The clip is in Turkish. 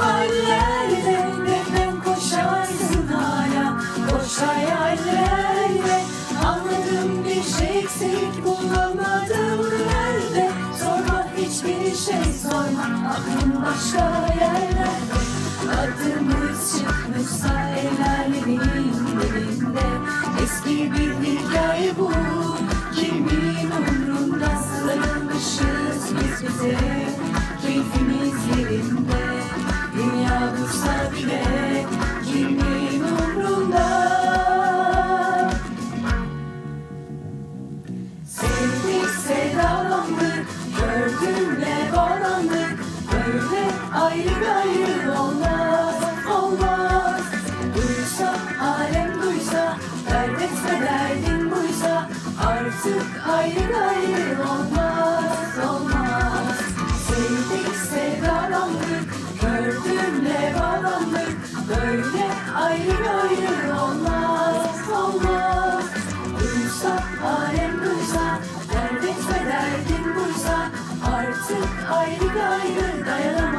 hallerde. Neden koşarsın hala? Boş hayallerle Anladım bir şey eksik bulamadım nerede? Sorma hiçbir şey sorma. Aklım başka yerlerde. Adımız çıkmışsa el alemin dilinde Eski bir hikaye bu. Kimin umrunda? Sarılmışız biz bize Ayrı gayrı olmaz, olmaz. Duysa, alem duysa Dert buysa Artık ayrı gayrı olmaz, olmaz. Sevdik, sevdalandık Gördüğümle bağlandık Böyle ayrı gayrı olmaz, olmaz. Duysa, alem duysa Dert buysa Artık ayrı gayrı dayanamaz.